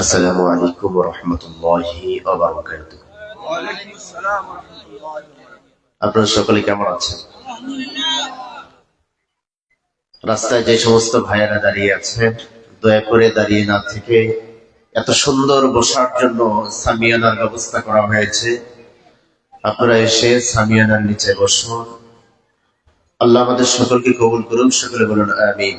আসসালামু আলাইকুম রহমতুল্লাহি। আপনারা সকলে কেমন আছেন? রাস্তায় যে সমস্ত ভাইয়েরা দাঁড়িয়ে আছেন, দয়া করে দাঁড়িয়ে না থেকে এত সুন্দর বসার জন্য সামিয়ানার ব্যবস্থা করা হয়েছে। আপনারা এসে সামিয়ানার নিচে বসুন। আল্লাহ আমাদের সকলকে কবুল করুন, সকলে বলুন আমিন।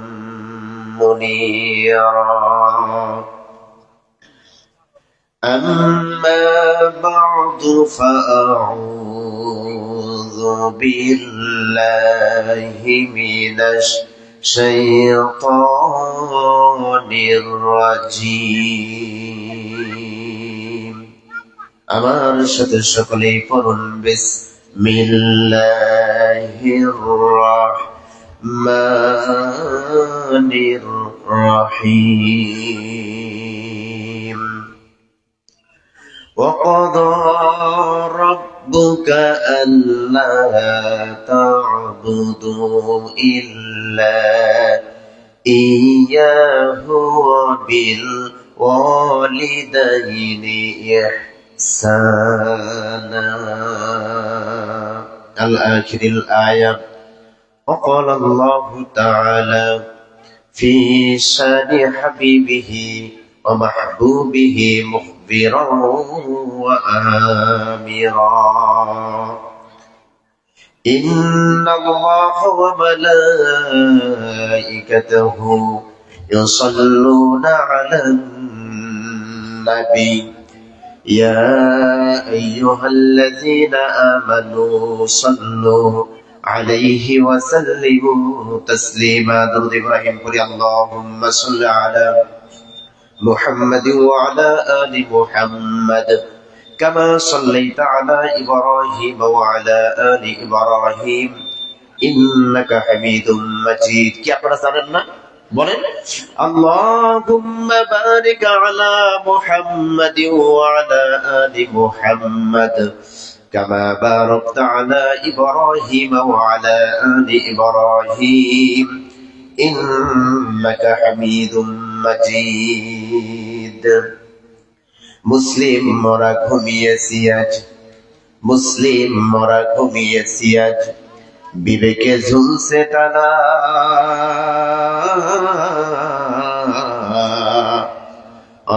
منيرا أما بعد فأعوذ بالله من الشيطان الرجيم আমার সাথে সকলেই পড়ুন বিসমিল্লাহির রহমানির الرحمن الرحيم. وقضى ربك ألا تعبدوا إلا إياه وبالوالدين إحسانا. الآخر الآيات وقال الله تعالى في شان حبيبه ومحبوبه مخبرا وآمرا. إن الله وملائكته يصلون على النبي. يا أيها الذين آمنوا صلوا عليه وسلموا تسليما درود إبراهيم قل اللهم صل على محمد وعلى آل محمد كما صليت على إبراهيم وعلى آل إبراهيم إنك حميد مجيد কি আপনারা জানেন না বলেন اللهم بارك على محمد وعلى آل محمد كما باركت على إبراهيم وعلى آل إبراهيم إنك حميد مجيد মুসলিম মরা ঘুমিয়েছি আজ মুসলিম মরা ঘুমিয়েছি আজ বিবেকে ঝুলছে টানা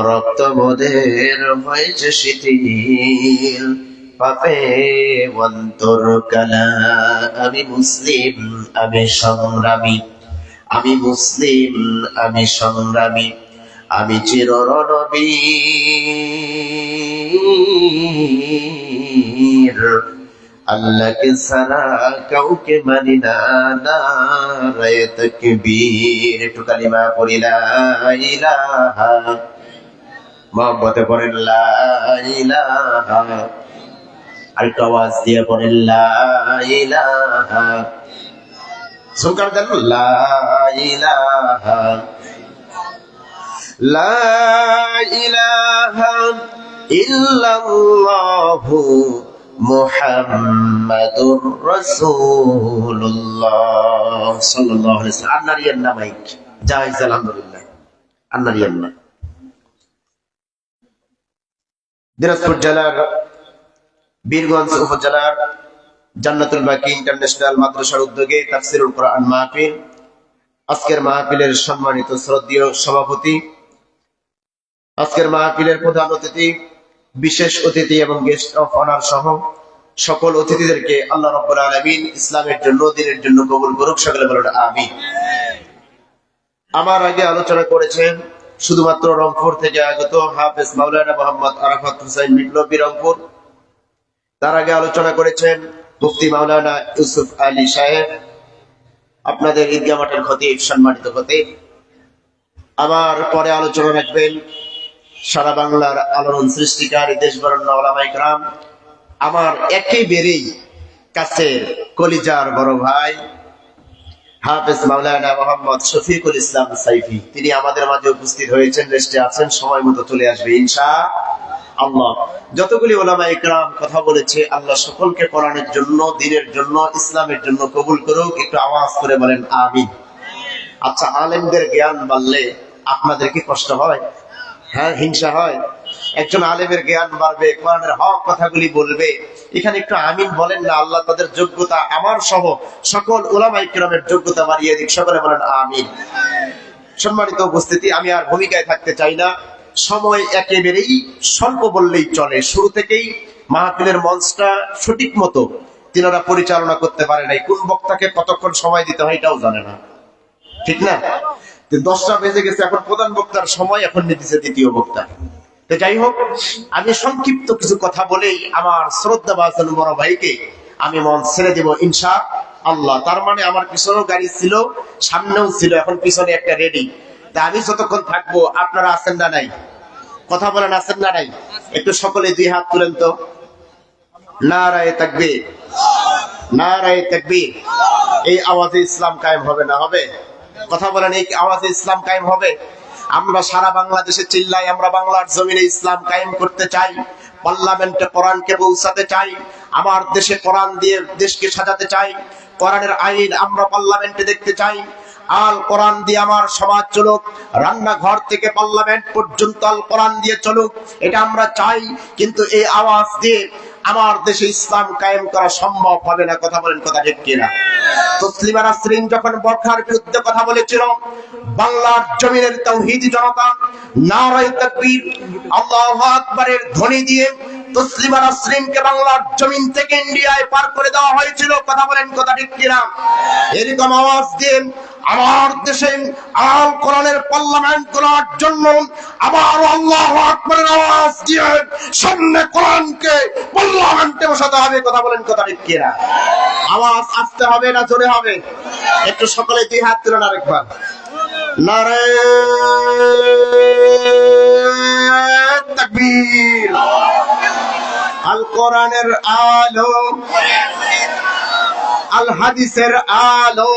রক্তবোধের হয়েছে শিথিল কালা। আমি মুসলিম, আমি সংগ্রামী। আমি মুসলিম, আমি সংগ্রামী। আমি চিররণবীর। আল্লাহকে সারা কাউকে মানি না নারায় তকবীর একটু কালিমা পড়ি মহব্বতে পড়েন, লা আরেকটু আওয়াজ দিয়ে পড়ে সুলকার দেন ইল্লাল্লাহু মুহাম্মাদুর রাসূলুল্লাহ সাল্লাল্লাহু আলাইহি ওয়াসাল্লাম। আন্নারিয়ান নামাইক জায়েজ জেলার বীরগঞ্জ উপজেলার জান্নাতুল বাকি ইন্টারন্যাশনাল মাদ্রাসার উদ্যোগে তাফসিরুল কোরআন মাহফিল, আজকের মাহফিলের সম্মানিত শ্রদ্ধীয় সভাপতি। আজকের মাহফিলের প্রধান অতিথি, বিশেষ অতিথি এবং গেস্ট অফ অনার সহ সকল অতিথিদেরকে আল্লাহ রব্বুল আলামিন ইসলামের জন্য, দিনের জন্য কবুল করুক, সকলে বলুন আমিন। আমার আগে আলোচনা করেছেন শুধুমাত্র রংপুর থেকে আগত হাফেজ মাওলানা মোহাম্মদ আরাফাত হুসাইন বিপ্লবী রংপুর। তার আগে আলোচনা করেছেন মুফতি মাওলানা ইউসুফ আলী সাহেব। আপনাদের ঈদগাহ মাঠের খতিব সম্মানিত খতিব আমার পরে আলোচনা রাখবেন সারা বাংলার আলোড়ন সৃষ্টিকার দেশ বরণ্য ওলামাই গ্রাম আমার একেবারেই কাছের কলিজার বড় ভাই হাফেজ মাওলানা মোহাম্মদ শফিকুল ইসলাম সাইফি। তিনি আমাদের মাঝে উপস্থিত হয়েছেন, রেস্টে আছেন, সময় মতো চলে আসবে, ইনশা আল্লাহ। যতগুলি ওলামা ইকরাম কথা বলেছে, আল্লাহ সকলকে কোরআনের জন্য, দিনের জন্য, ইসলামের জন্য কবুল করুক, একটু আওয়াজ করে বলেন, আমিন। আচ্ছা আলেমদের জ্ঞান বাড়লে আপনাদের কি কষ্ট হয়? হ্যাঁ হিংসা হয়। একজন আলেমের জ্ঞান বাড়বে, কোরআনের হক কথাগুলি বলবে। এখানে একটু আমিন বলেন না, আল্লাহ তাদের যোগ্যতা আমার সহ সকল ওলামা ইকরামের যোগ্যতা বাড়িয়ে দিক। সকলে বলেন, আমিন। সম্মানিত উপস্থিতি, আমি আর ভূমিকায় থাকতে চাই না। সময় একেবারেই স্বল্প বললেই চলে। শুরু থেকেই মাহফিলের মঞ্চটা সঠিক মতো তিনারা পরিচালনা করতে পারে নাই। কোন বক্তাকে কতক্ষণ সময় দিতে হয় এটাও জানে না। ঠিক না? দশটা বেজে গেছে, এখন প্রধান বক্তার সময়, এখন নিতেছে দ্বিতীয় বক্তা। তো যাই হোক, আমি সংক্ষিপ্ত কিছু কথা বলেই আমার শ্রদ্ধা বাসন বড় ভাইকে আমি মন ছেড়ে দেব ইনশা আল্লাহ। তার মানে আমার পিছনেও গাড়ি ছিল, সামনেও ছিল, এখন পিছনে একটা রেডি। আমি যতক্ষণ থাকব, আপনারা আছেন না নাই? কথা বলেন, আছেন না নাই? একটু সকলে দুই হাত তুলেন তো। নারায় থাকবে নারায় থাকবে এই আওয়াজে ইসলাম কায়েম হবে না, হবে? কথা বলেন, এই আওয়াজে ইসলাম কায়েম হবে? আমরা সারা বাংলাদেশে চিল্লাই আমরা বাংলার জমিনে ইসলাম কায়েম করতে চাই, পার্লামেন্টে কোরআনকে পৌঁছাতে চাই, আমার দেশে কোরআন দিয়ে দেশকে সাজাতে চাই, কোরআনের আইন আমরা পার্লামেন্টে দেখতে চাই আল কোরআন দিয়ে আমার সমাজ চলুক, রান্নাঘর থেকে পার্লামেন্ট পর্যন্ত আল কোরআন দিয়ে চলুক, এটা আমরা চাই, কিন্তু এই আওয়াজ দিয়ে আমার দেশে ইসলাম কায়েম করা সম্ভব হবে না, কথা বলেন কথা ঠিক কিনা? তসলিমা নাসরিন যখন বর্ষার বিরুদ্ধে কথা বলেছিল, বাংলার জমিনের তৌহিদি জনতা, নারায় তাকবীর, আল্লাহু আকবারের ধ্বনি দিয়ে তসলিমা নাসরিনকে বাংলার জমিন থেকে ইন্ডিয়ায় পার করে দেওয়া হয়েছিল। কথা বলেন, কথা ঠিক কিনা? এরকম আওয়াজ দিয়ে আমার দেশে আল কোরআনের পার্লামেন্ট করার জন্য আবার আল্লাহ আকবরের আওয়াজ দিয়ে সামনে কোরআনকে পার্লামেন্টে বসাতে হবে। কথা বলেন, কথা ঠিক কিনা? আওয়াজ আসতে হবে না জোরে হবে? একটু সকলে দুই হাত তুলেন আরেকবার। নারে আল কোরআনের আলো, আল হাদিসের আলো,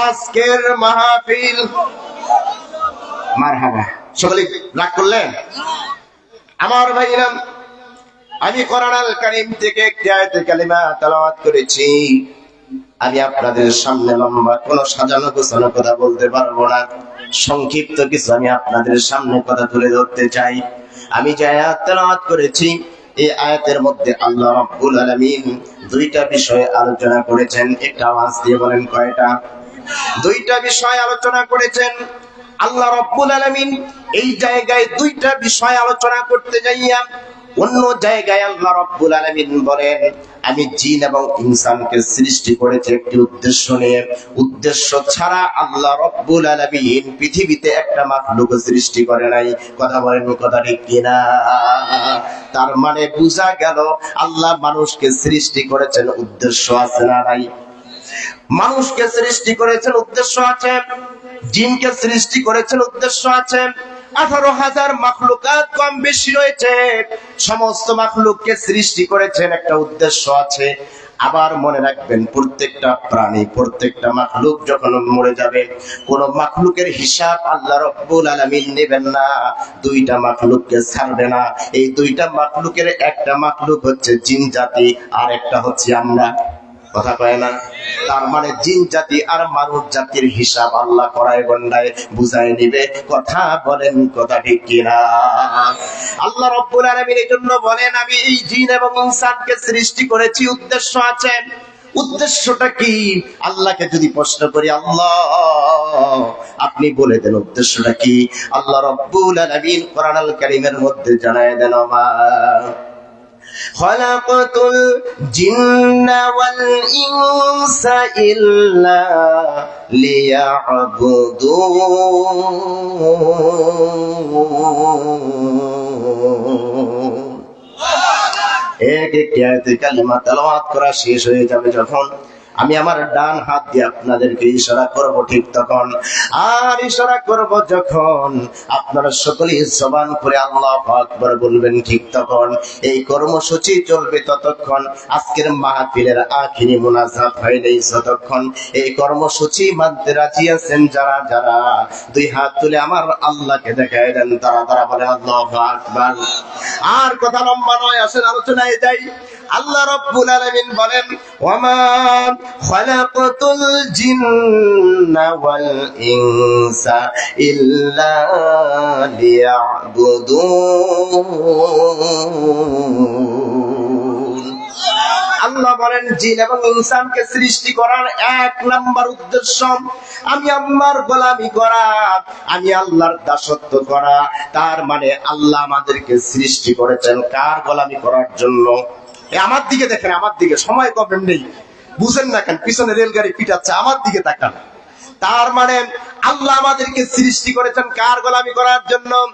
আজকের মাহফিল। মারহাবা। সকলে রাগ করলেন? আমার ভাইরাম আমি কোরআন আল কারীম থেকে একটি কালিমা করেছি। আমি আপনাদের সামনে লম্বা কোনো সাজানো গোছানো কথা বলতে পারব না। সংক্ষিপ্ত কিছু আমি আপনাদের সামনে কথা তুলে ধরতে চাই। আমি যে আয়াত তেলাওয়াত করেছি, এই আয়াতের মধ্যে আল্লাহ রাব্বুল আলামিন দুইটা বিষয়ে আলোচনা করেছেন। একটা আওয়াজ দিয়ে বলেন কয়টা? দুইটা বিষয় আলোচনা করেছেন। আল্লাহ রব্বুল আলামিন এই জায়গায় দুইটা বিষয় আলোচনা করতে যাইয়া অন্য জায়গায় আল্লাহ রব্বুল আলামিন বলেন, আমি জিন এবং ইনসানকে সৃষ্টি করেছি একটি উদ্দেশ্য নিয়ে। উদ্দেশ্য ছাড়া আল্লাহ রব্বুল আলামিন পৃথিবীতে একটা মাখলুক সৃষ্টি করে নাই। কথা বলেন কথা ঠিক কিনা? তার মানে বোঝা গেল, আল্লাহ মানুষকে সৃষ্টি করেছেন, উদ্দেশ্য আছে না নাই? মানুষকে সৃষ্টি করেছেন, উদ্দেশ্য আছে? জিনকে সৃষ্টি করেছেন, উদ্দেশ্য আছে? আঠারো হাজার মাখলুকাত কম বেশি রয়েছে। সমস্ত মাখলুককে সৃষ্টি করেছেন একটা উদ্দেশ্য আছে। আবার মনে রাখবেন, প্রত্যেকটা প্রাণী, প্রত্যেকটা মাখলুক যখন মরে যাবে, কোন মাখলুকের হিসাব আল্লাহ রব্বুল আলামিন নেবেন না। দুইটা মাখলুককে ছাড়বে না। এই দুইটা মাখলুকের একটা মাখলুক হচ্ছে জিন জাতি, আর একটা হচ্ছে আমরা। কথা কয় না? তার মানে জিন জাতি আর মানব জাতির হিসাব আল্লাহ করায় গন্ডায় বুঝায় নিবে। কথা বলেন, কথা ঠিক কিনা? আল্লাহ রব্বুল আলামিন এই জন্য বলেন, আমি এই জিন এবং ইনসানকে সৃষ্টি করেছি, উদ্দেশ্য আছে। উদ্দেশ্যটা কি? আল্লাহকে যদি প্রশ্ন করি, আল্লাহ, আপনি বলে দেন উদ্দেশ্যটা কি? আল্লাহ রব্বুল আলামিন কোরআন আল কারীমের মধ্যে জানায় দেন খলাকতুল জিন্নাওয়াল ইনসা ইল্লা লিয়াবুদু। এক একটি আয়াতের কালিমা তেলাওয়াত করা শেষ হয়ে যাবে যখন আমি আমার ডান হাত দিয়ে আপনাদেরকে ইশারা করব ঠিক তখন। আর ইশারা করব যখন আপনারা সকলেই জবান করে আল্লাহ আকবার বলবেন ঠিক তখন। এই কর্মসূচি চলবে ততক্ষণ। আজকের মাহফিলের আখিরি মুনাজাত হয় নেই ততক্ষণ এই কর্মসূচি মানতে রাজি আছেন যারা যারা দুই হাত তুলে আমার আল্লাহকে দেখায় দেন, তারা তারা বলে আল্লাহ আকবার। আর কথা লম্বা নয়, আসেন আলোচনায় যাই। আল্লাহ রব্বুল আলামিন বলেন, ওয়ামা খালাকাতুল জিন্না ওয়াল ইনসা ইল্লা লিয়াবুদুন। আল্লাহ বলেন, জিন এবং ইনসানকে সৃষ্টি করার এক নাম্বার উদ্দেশ্য, আমি আল্লাহর গোলামি করা, আমি আল্লাহর দাসত্ব করা। তার মানে আল্লাহ আমাদেরকে সৃষ্টি করেছেন কার গোলামি করার জন্য? আমার দিকে দেখেন, আমার দিকে। সময় কম নেই বুঝেন না কেন, পিছনে রেলগাড়ি পিটাচ্ছে, আমার দিকে তাকান। তার মানে আল্লাহ আমাদেরকে সৃষ্টি করেছেন কার গোলামি করার জন্য?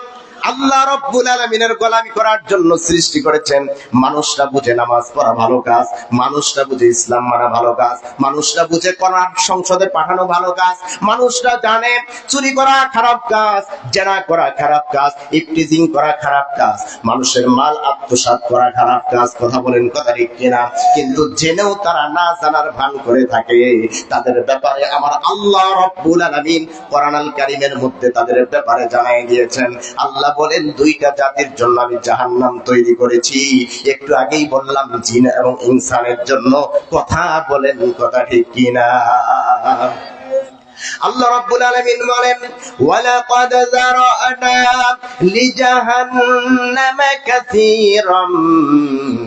আল্লাহ রব্বুল আলমিনের গোলামি করার জন্য সৃষ্টি করেছেন। মানুষরা বুঝে নামাজ পড়া ভালো কাজ মানুষরা বুঝে ইসলাম মানা ভালো কাজ মানুষরা বুঝে করার সংসদে পাঠানো ভালো কাজ মানুষরা জানে চুরি করা খারাপ কাজ, জেনা করা খারাপ কাজ ইফটিজিং করা খারাপ কাজ, মানুষের মাল আত্মসাৎ করা খারাপ কাজ, কথা বলেন কথা ঠিক কিনা? কিন্তু জেনেও তারা না জানার ভান করে থাকে। তাদের ব্যাপারে আমার আল্লাহ রব্বুল আলামিন কোরআন আল কারীমের মধ্যে তাদের ব্যাপারে জানাই দিয়েছেন। আল্লাহ বলেন, দুইটা জাতির জন্য আমি জাহান্নাম তৈরি করেছি। একটু আগেই বললাম, জিন এবং ইনসানের জন্য। কথা বলেন, কথা ঠিক কিনা? আল্লাহ রাব্বুল আলামিন বলেন, ওয়ালাকাদ যারানা লিজাহান্নামা কাসীরাম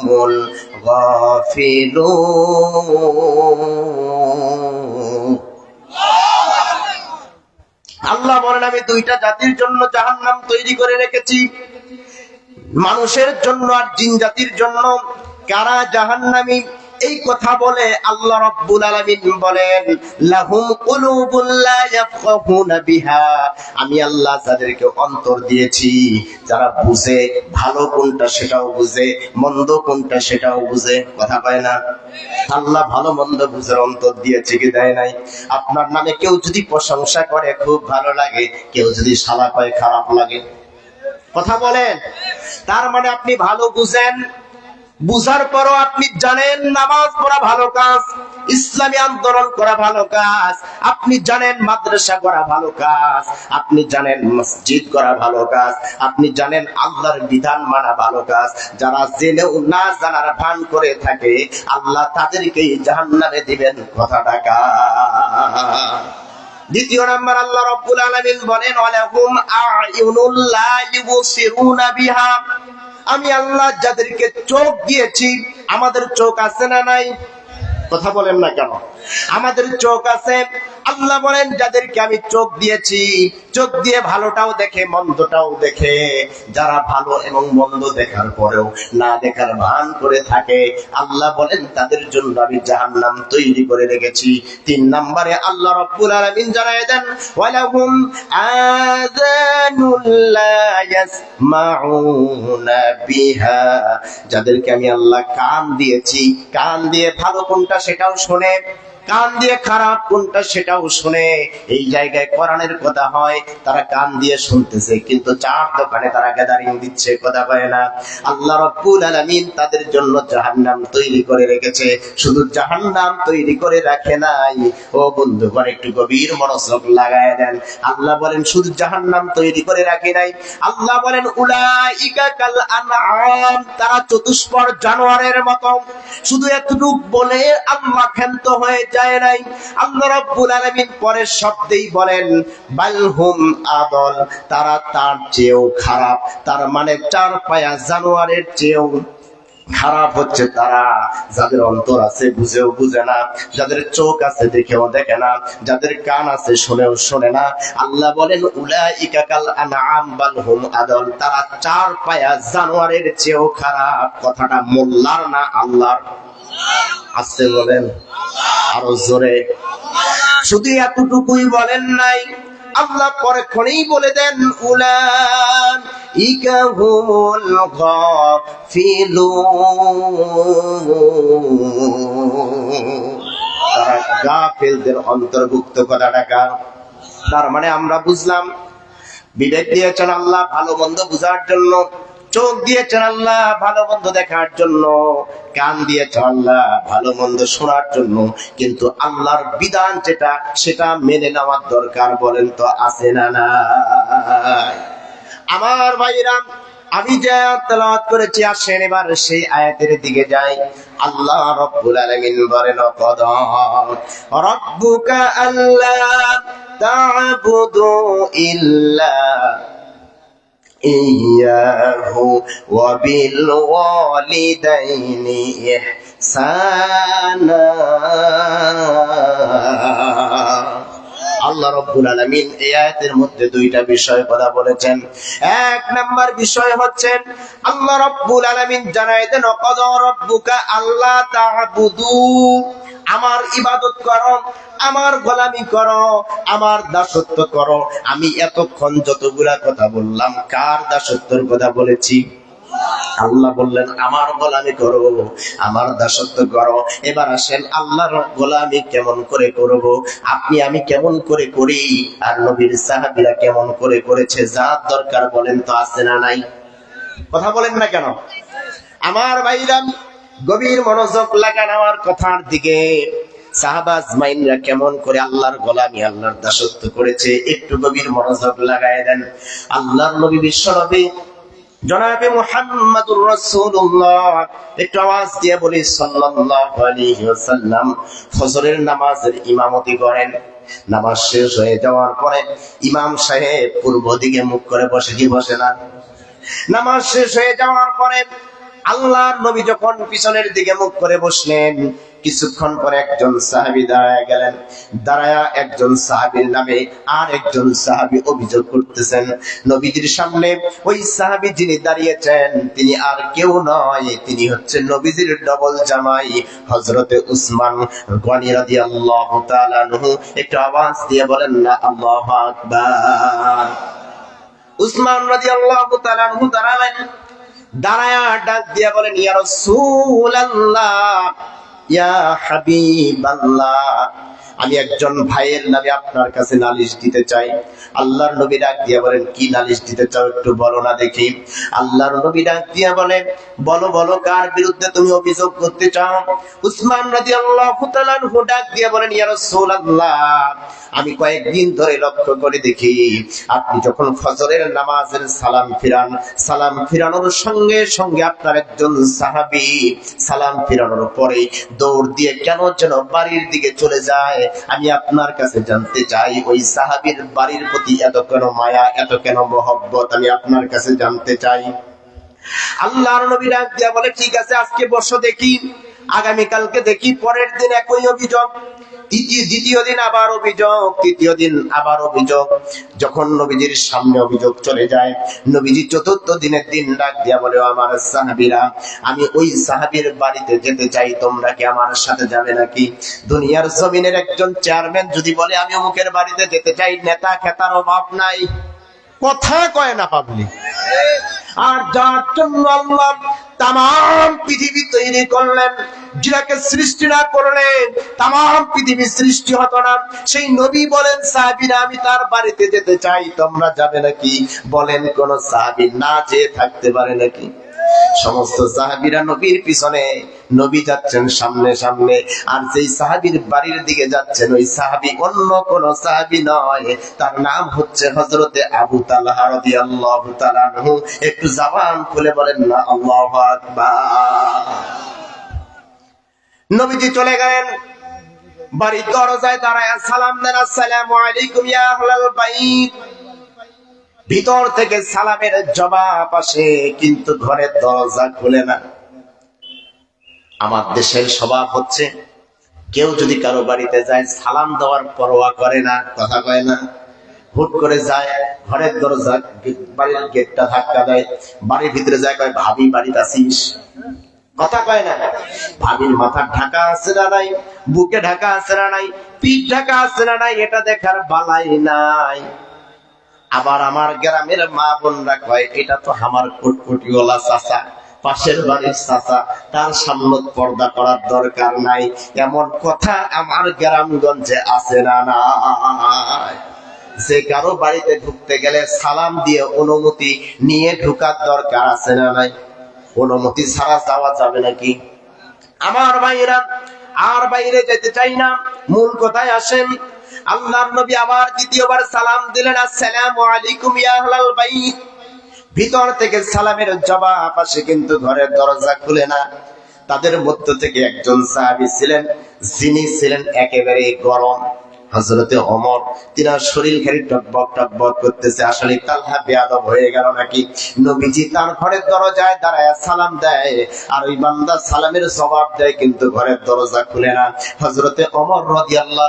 হুমুল আল্লাহ বলেন, আমি দুইটা জাতির জন্য জাহান নাম তৈরি করে রেখেছি। মানুষের জন্য আর জিন জাতির জন্য। কারা জাহান্নামী? এই কথা বলে আল্লাহ রাব্বুল আলামিন বলেন লাহুম কুলুবুল লা ইয়াফকাহুনা বিহা। আমি আল্লাহ যাদেরকে অন্তর দিয়েছি, যারা বুঝে, ভালো কোনটা সেটাও বুঝে, মন্দ কোনটা সেটাও বুঝে, কথা কয় না? আল্লাহ ভালো মন্দ বুঝের অন্তর দিয়েছে কি দেয় নাই? আপনার নামে কেউ যদি প্রশংসা করে, খুব ভালো লাগে, কেউ যদি সালা কয়, খারাপ লাগে। কথা বলেন। তার মানে আপনি ভালো বুঝেন বুঝার পরও আপনি জানেন নামাজ পড়া ভালো কাজ, ইসলামী আন্দোলন করা ভালো কাজ, আপনি জানেন মাদ্রাসা করা ভালো কাজ, আপনি জানেন মসজিদ করা ভালো কাজ, আপনি জানেন আল্লাহর বিধান মানা ভালো কাজ, যারা জেনেও না জানার ভান করে থাকে, আল্লাহ তাদেরকেই জাহান্নামে দিবেন কথা টাকা দ্বিতীয় নাম্বার, আল্লাহ রব্বুল আলামিন বলেন, ওয়ালাহুম আ'য়ুনুল লা ইউবসিরুনা বিহা। আমি আল্লাহ যাদেরকে চোখ দিয়েছি আমাদের চোখ আছে না নাই? কথা বলেন না কেন? আমাদের চোখ আছে। আল্লাহ বলেন, যাদেরকে আমি চোখ দিয়েছি, চোখ দিয়ে ভালোটাও দেখে, মন্দটাও দেখে। যারা ভালো এবং মন্দ দেখার পরেও না দেখার ভান করে থাকে, আল্লাহ বলেন, তাদের জন্য আমি জাহান্নাম তৈরি করে রেখেছি। তিন নম্বরে আল্লাহ রব্বুল আলামিন জানায় দেন, ওয়ালাহুম আযানুল ইয়াসমাউনা বিহা। যাদেরকে আমি আল্লাহ কান দিয়েছি, কান দিয়ে ভালো কোনটা সেটাও শোনে। কান দিয়ে খারাপ কোনটা সেটাও শুনে। এই জায়গায় কোরআনের কথা হয়, তারা কান দিয়ে শুনতেছে, কিন্তু চার দোকানে তারা গ্যাদারিং দিচ্ছে, কথা কয় না। আল্লাহ রব্বুল আলামিন তাদের জন্য জাহান্নাম তৈরি করে রেখেছে। শুধু জাহান্নাম তৈরি করে রাখে নাই। ও বন্ধুগণ একটু গভীর মনোযোগ লাগায় দেন। আল্লাহ বলেন, শুধু জাহান্নাম তৈরি করে রাখে নাই। আল্লাহ বলেন, উলাইকা কাল আনআম, তারা চতুষ্পর জানোয়ারের মতো। শুধু এতটুক বলে আল্লাহ ক্ষান্ত হয়ে যায় নাই। আল্লাহ রাব্বুল আলামিন পরের শব্দেই বলেন বালহুম আদল তারা তার চেয়েও খারাপ। তার মানে চার পায়া জানোয়ারের চেয়েও খারাপ হচ্ছে তারা। যাদের অন্তর আছে বুঝেও বুঝে না, যাদের চোখ আছে দেখেও দেখে না, যাদের কান আছে শুনেও শোনে না। আল্লাহ বলেন, উলাইকা কাল আনআম বাল হুম আদল তারা চার পায়া জানোয়ারের চেয়েও খারাপ। কথাটা মোল্লার না আল্লাহর? আসতে বলেন, আরও জোরে। শুধু এতটুকুই বলেন নাই, আল্লাহ পরে ক্ষণেই বলে দেন, উলান ইকা হুমুল তারা গাফেলদের অন্তর্ভুক্ত করা টাকা তার মানে আমরা বুঝলাম বিবেক দিয়েছেন আল্লাহ, ভালো মন্দ বুঝার জন্য। চোখ দিয়েছেন আল্লাহ ভালো মন্দ দেখার জন্য, কান দিয়েছেন আল্লাহ ভালো মন্দ শোনার জন্য, কিন্তু আল্লাহর বিধান যেটা, সেটা মেনে নেওয়ার দরকার বলেন তো আছে না না আমার ভাইরা আমি যে তেলাওয়াত করেছি, আসেন এবার সেই আয়াতের দিকে যাই। আল্লাহ রব্বুল আলামিন বলেন কদ রব্বুকা আল্লাহ তা'বুদু ইল্লা إياه وبالوالدين إحسانا. আল্লাহ রব্বুল আলামিন এই আয়াতের মধ্যে দুইটা বিষয় কথা বলেছেন। এক নাম্বার বিষয় হচ্ছে, আল্লাহ রব্বুল আলামিন জানাই দেন রব্বুকা আল্লাহ তা'বুদু। আমার ইবাদত করো, আমার গোলামি করো, আমার দাসত্ব করো। আমি এতক্ষণ যতগুলা কথা বললাম, কার দাসত্বের কথা বলেছি? আল্লাহ বললেন, আমার গোলামি করো, আমার দাসত্ব করো। এবার আসেন, আল্লাহর গোলামি কেমন করে করব? আপনি আমি কেমন করে করি? আর নবীর সাহাবীরা কেমন করে করেছে? যার দরকার বলেন তো আছে না নাই? কথা বলেন না কেন? আমার ভাইরা, গভীর মনোযোগ লাগান আমার কথার দিকে সাহাবাজ মাইনরা কেমন করে আল্লাহর গোলামি, আল্লাহর দাসত্ব করেছে, একটু গভীর মনোযোগ লাগায় দেন। আল্লাহর নবী বিশ্ব নবী জনাবে মুহাম্মাদুর রাসূলুল্লাহ। একটু আওয়াজ দিয়ে বলি, সাল্লাল্লাহু আলাইহি ওয়াসাল্লাম ফজরের নামাজের ইমামতি করেন। নামাজ শেষ হয়ে যাওয়ার পরে ইমাম সাহেব পূর্ব দিকে মুখ করে বসে, কি বসে না? নামাজ শেষ হয়ে যাওয়ার পরে আল্লাহর নবী যখন পিছনের দিকে মুখ করে বসলেন কিছুক্ষণ পরে একজন সাহাবী দাঁড়ায় গেলেন। দাঁড়ায়া একজন সাহাবীর নামে আর একজন সাহাবী অভিযোগ করতেছেন। নবীজির সামনে ওই সাহাবী যিনি দাঁড়িয়েছেন, তিনি আর কেউ নয়, তিনি হচ্ছে নবীজির ডবল জামাই, হযরতে উসমান গনি রাদিয়াল্লাহু তাআলা আনহু। একটু আওয়াজ দিয়ে বলেন, না, আল্লাহু আকবার। উসমান রাদিয়াল্লাহু তাআলা আনহু দাঁড়ালেন। দাঁড়ায়া ডাক দিয়া বলেন, ইয়া রাসূলুল্লাহ। ইয়া হাবিবাল্লাহ। আমি একজন ভাইয়ের নামে আপনার কাছে নালিশ দিতে চাই। আল্লাহর নবী ডাক দিয়া বলেন, কি নালিশ দিতে চাও একটু বলো না দেখি? আল্লাহর নবী ডাক দিয়া বলেন, বলো বলো, কার বিরুদ্ধে তুমি অভিযোগ করতে চাও? উসমান রাদিয়াল্লাহু তাআলা ডাক দিয়া বলেন, ইয়া রাসূলুল্লাহ, আমি কয়েকদিন ধরে লক্ষ্য করে দেখি, আপনি যখন ফজরের নামাজের সালাম ফিরান, সালাম ফিরানোর সঙ্গে সঙ্গে আপনার একজন সাহাবী সালাম ফিরানোর পরে দৌড় দিয়ে কেন যেন বাড়ির দিকে চলে যায় আমি আপনার কাছে জানতে চাই, ওই সাহাবির বাড়ির প্রতি এত কেন মায়া, এত কেন মহব্বত আমি আপনার কাছে জানতে চাই। আল্লাহর নবী দিয়া বলে, ঠিক আছে, আজকে বর্ষ দেখি। আগামীকালকে দেখি, পরের দিন একই অভিযোগ। দ্বিতীয় দিন আবার অভিযোগ, তৃতীয় দিন আবার অভিযোগ। যখন নবীজির সামনে অভিযোগ চলে যায়, নবীজি চতুর্থ দিনের দিন ডাক দিয়া বলে আমার সাহাবীরা, আমি ওই সাহাবীর বাড়িতে যেতে চাই, তোমরা কি আমার সাথে যাবে নাকি? দুনিয়ার জমিনের একজন চেয়ারম্যান যদি বলে, আমি অমুকের বাড়িতে যেতে চাই, নেতা খেতার অভাব নাই। কথা কয় না পাবলিক। আর যার জন্য আল্লাহ তাম পৃথিবী তৈরি করলেন যাকে সৃষ্টি না করলেন তাম পৃথিবী সৃষ্টি হতো না সেই নবী বলেন, সাহাবিরা, আমি তার বাড়িতে যেতে চাই, তোমরা যাবে নাকি? বলেন, কোন সাহাবি না যেয়ে থাকতে পারে নাকি? সমস্ত সাহাবিরা নবীর পিছনে, নবী যাচ্ছেন সামনে সামনে, আর যেই সাহাবির বাড়ির দিকে যাচ্ছেন, ওই সাহাবি অন্য কোন সাহাবি নয়। তার নাম হচ্ছে হজরতে আবু তালহা একটু জবান খুলে বলেন, না, আল্লাহু আকবার। নবীজি চলে গেলেন। বাড়ির দরজায় দাঁড়ায় সালাম দেন, আসসালামু আলাইকুম ইয়া আহলাল বাইত। ভিতর থেকে সালামের জবাব আসে, কিন্তু ঘরের দরজা খুলে না। আমার দেশের স্বভাব হচ্ছে, কেউ যদি কারও বাড়িতে যায়, সালাম দেওয়ার পরোয়া করে না, কথা কয় না। হুট করে যায়, ঘরের দরজা বাড়ির গেটটা ধাক্কা দেয়। বাড়ির ভিতরে যায়, কয়, ভাবি, বাড়িতে আসিস? কথা কয় না? ভাবির মাথার ঢাকা আছে না নাই? বুকে ঢাকা আছে না নাই? পিঠ ঢাকা আছে না নাই? এটা দেখার বালাই নাই। আবার আমার গ্রামের মা বোনরা কয়, এটা তো আমার কুটকুটিওয়ালা চাচা, পাশের বাড়ির চাচা। তার সামনে পর্দা করার দরকার নাই। এমন কথা আমার গ্রামগঞ্জে আছে না নাই। যে কারও বাড়িতে ঢুকতে গেলে সালাম দিয়ে অনুমতি নিয়ে ঢুকার দরকার আছে না নাই? অনুমতি ছাড়া যাওয়া যাবে নাকি? আমার ভাইরা আর বাইরে যেতে চাই না। মূল কথায় আসেন, আল্লাহর নবী আবার দ্বিতীয়বার সালাম দিলেন, আসসালামু আলাইকুম ইয়া আহলাল বাইত। ভিতর থেকে সালামের জবাব আসে, কিন্তু ঘরের দরজা খুলে না। তাদের মধ্য থেকে একজন সাহাবী ছিলেন, যিনি ছিলেন একেবারে গরম। হজরতে অমর তিনার শরীর খালি টকবক টকবক করতেছে। আসলে তালহা বেয়াদব হয়ে গেল নাকি? নবীজি তার ঘরের দরজায় দাঁড়ায় সালাম দেয় আর ওই বান্দা সালামের জবাব দেয়, কিন্তু ঘরের দরজা খুলে না। হজরতে অমর রদি আল্লাহ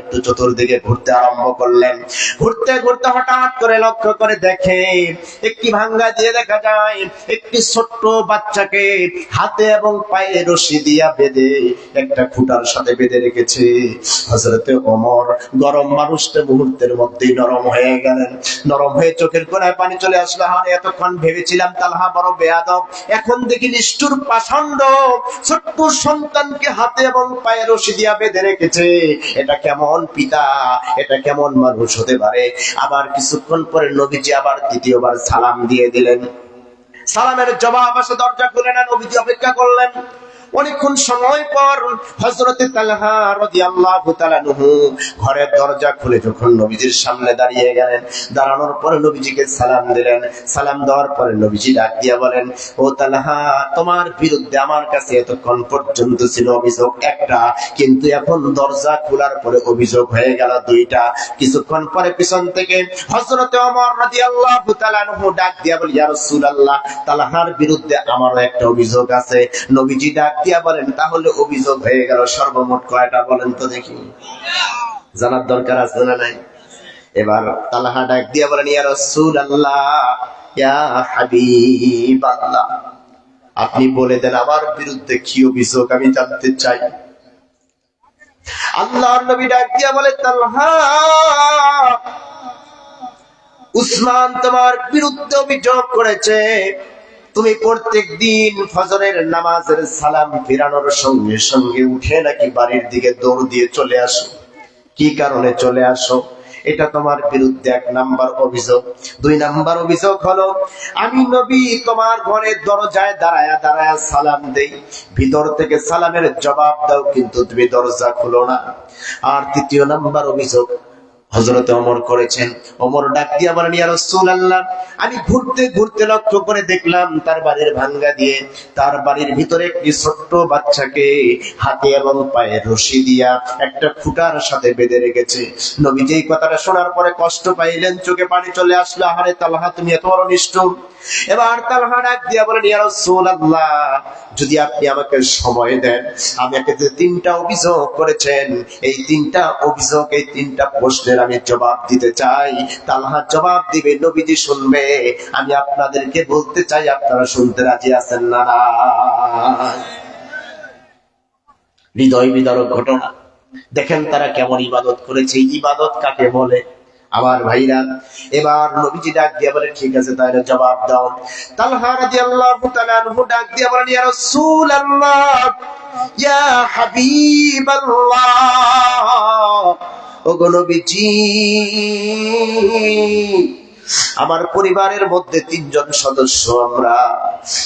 একটু চতুর্দিকে ঘুরতে আরম্ভ করলেন। ঘুরতে ঘুরতে হঠাৎ করে লক্ষ্য করে দেখে, একটি ভাঙ্গা দিয়ে দেখা যায়, একটি ছোট্ট বাচ্চাকে হাতে এবং পায়ে রশি দিয়া বেঁধে একটা খুঁটার সাথে বেঁধে রেখেছে। হজরতে অমর গরম মানুষটা মুহূর্তের মধ্যেই নরম হয়ে গেলেন। নরম হয়ে চোখের কোনায় পানি চলে আসলো। আর এতক্ষণ ভেবেছিলাম, তালহা বড় বেয়াদব। এখন দেখি নিষ্ঠুর পাষণ্ড, ছোট্ট সন্তানকে হাতে এবং পায়ে রশি দিয়া বেঁধে রেখেছে। এটা কেমন পিতা? এটা কেমন মানুষ হতে পারে? আবার কিছুক্ষণ পরে নবীজি আবার দ্বিতীয়বার সালাম দিয়ে দিলেন। সালামের জবাব আসে দরজা খুলে না, নবীজি অপেক্ষা করলেন। অনেকক্ষণ সময় পর হজরতে ঘরের দরজা খুলে যখন নবীজির সামনে দাঁড়িয়ে গেলেন, দাঁড়ানোর পরে নবীজিকে সালাম দিলেন। সালাম দেওয়ার পরে নবীজি ডাক দিয়া বলেন, ও তালহা, তোমার বিরুদ্ধে আমার কাছে এতক্ষণ পর্যন্ত ছিল অভিযোগ একটা, কিন্তু এখন দরজা খোলার পরে অভিযোগ হয়ে গেল দুইটা। কিছুক্ষণ পরে পিছন থেকে হজরতে রাদিয়াল্লাহু তাআলা আনহু ডাক দিয়া বলে, ইয়া রাসূলুল্লাহ, তালহার বিরুদ্ধে আমারও একটা অভিযোগ আছে। নবীজি ডাক দিয়া বলেন, তাহলে অভিযোগ হয়ে গেল সর্বমোট কয়টা বলেন তো দেখি। জানার দরকার আছে না নাই? এবার তালহা ডাক দিয়া বলেন, ইয়া রাসূলুল্লাহ, ইয়া হাবিবাল্লাহ, আপনি বলে দেন আমার বিরুদ্ধে কি অভিযোগ আমি জানতে চাই। আল্লাহর নবী ডাক দিয়া বলে, তালহা, উসমান তোমার বিরুদ্ধে অভিযোগ করেছে। তুমি প্রত্যেক দিন ফজরের নামাজের সালাম ফিরানোর সঙ্গে সঙ্গে উঠে নাকি বাড়ির দিকে দৌড় দিয়ে চলে আসো? কি কারণে চলে আসো? এটা তোমার বিরুদ্ধে এক নাম্বার অভিযোগ। দুই নাম্বার অভিযোগ হলো, আমি নবী তোমার ঘরের দরজায় দাঁড়ায়া দাঁড়ায়া সালাম দেই। ভিতর থেকে সালামের জবাব দাও, কিন্তু তুমি দরজা খুলো না। আর তৃতীয় নাম্বার অভিযোগ হজরতে অমর করেছেন। অমর ডাক দিয়া বলেন, ইয়া রাসূলুল্লাহ, আমি ঘুরতে ঘুরতে লক্ষ্য করে দেখলাম তার বাড়ির ভাঙ্গা দিয়ে তার বাড়ির ভিতরে একটি ছোট্ট বাচ্চাকে হাতে এবং পায়ে রশি দিয়া একটা খুঁটার সাথে বেঁধে রেখেছে। নবী এই কথাটা শোনার পরে কষ্ট পাইলেন, চোখে পানি চলে আসলো, আহারে তালহা, তুমি এত অনিষ্ট এবার তালহা ডাক দিয়া বলেন যদি আপনি আমাকে সময় দেন, আমি যে তিনটা অভিযোগ করেছেন, এই তিনটা অভিযোগ, এই তিনটা প্রশ্নের আমি জবাব দিতে চাই। তালহা জবাব দিবে, নবীজি শুনবে, আমি আপনাদেরকে বলতে চাই, আপনারা শুনতে রাজি আছেন না না? হৃদয় বিদারক ঘটনা। দেখেন তারা কেমন ইবাদত করেছে, ইবাদত কাকে বলে? আমার ভাইরা, এবার নবীজি ডাক দিয়ে বলে, ঠিক আছে, তাহলে জবাব দাও। তালহা রাদিয়াল্লাহু তাআলা আনহু ডাক দিয়ে বলেন, ইয়া রাসূলুল্লাহ, ইয়া হাবিবাল্লাহ, ওগো নবীজি। আমার পরিবারের মধ্যে তিনজন সদস্য আমরা।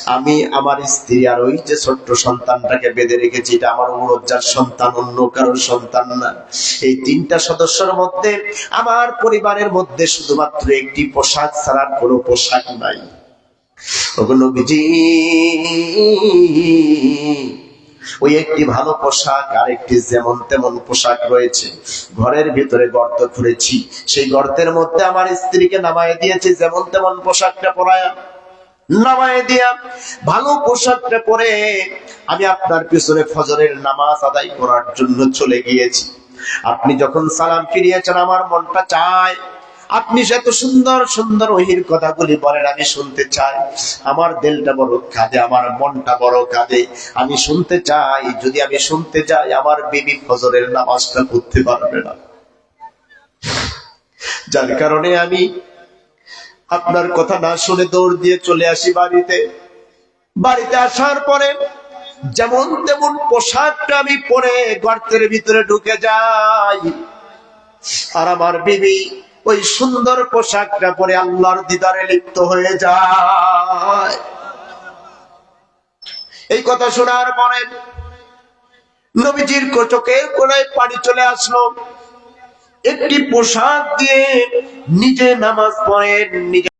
আমি, আমার স্ত্রী আর ওই যে ছোট্ট সন্তানটাকে বেঁধে রেখেছি, এটা আমার উড়োজ্জার সন্তান, অন্য কারোর সন্তান না। এই তিনটা সদস্যের মধ্যে আমার পরিবারের মধ্যে শুধুমাত্র একটি পোশাক ছাড়ার কোনো পোশাক নাই। ওগুলো নবীজি। ওই একটি ভালো পোশাক আর একটি যেমন তেমন পোশাক রয়েছে। ঘরের ভিতরে গর্ত খুঁড়েছি। সেই গর্তের মধ্যে আমার স্ত্রীকে নামায় দিয়েছি যেমন তেমন পোশাকটা পরায়া। ভালো পোশাকটা পরে আমি আপনার পিছনে ফজরের নামাজ আদায় করার জন্য চলে গিয়েছি। আপনি যখন সালাম ফিরিয়েছেন, আমার মনটা চায় আপনি এত সুন্দর সুন্দর ওহির কথাগুলি বলেন, আমি শুনতে চাই। আমার দিলটা বড় কাঁদে, আমার মনটা বড় কাঁদে। আমি শুনতে চাই, যদি আমি শুনতে চাই আমার বিবি ফজরের নামাজটা করতে পারবে না। যার কারণে আমি আপনার কথা না শুনে দৌড় দিয়ে চলে আসি বাড়িতে। বাড়িতে আসার পরে যেমন তেমন পোশাকটা আমি পরে গর্তের ভিতরে ঢুকে যাই। আর আমার বিবি ওই সুন্দর পোশাকটা পরে আল্লাহর দিদারে লিপ্ত হয়ে যায়। এই কথা শোনার পরে নবীজির চোখের কোনায় পাড়ি চলে আসলো। একটি পোশাক দিয়ে নিজে নামাজ পড়েন, নিজে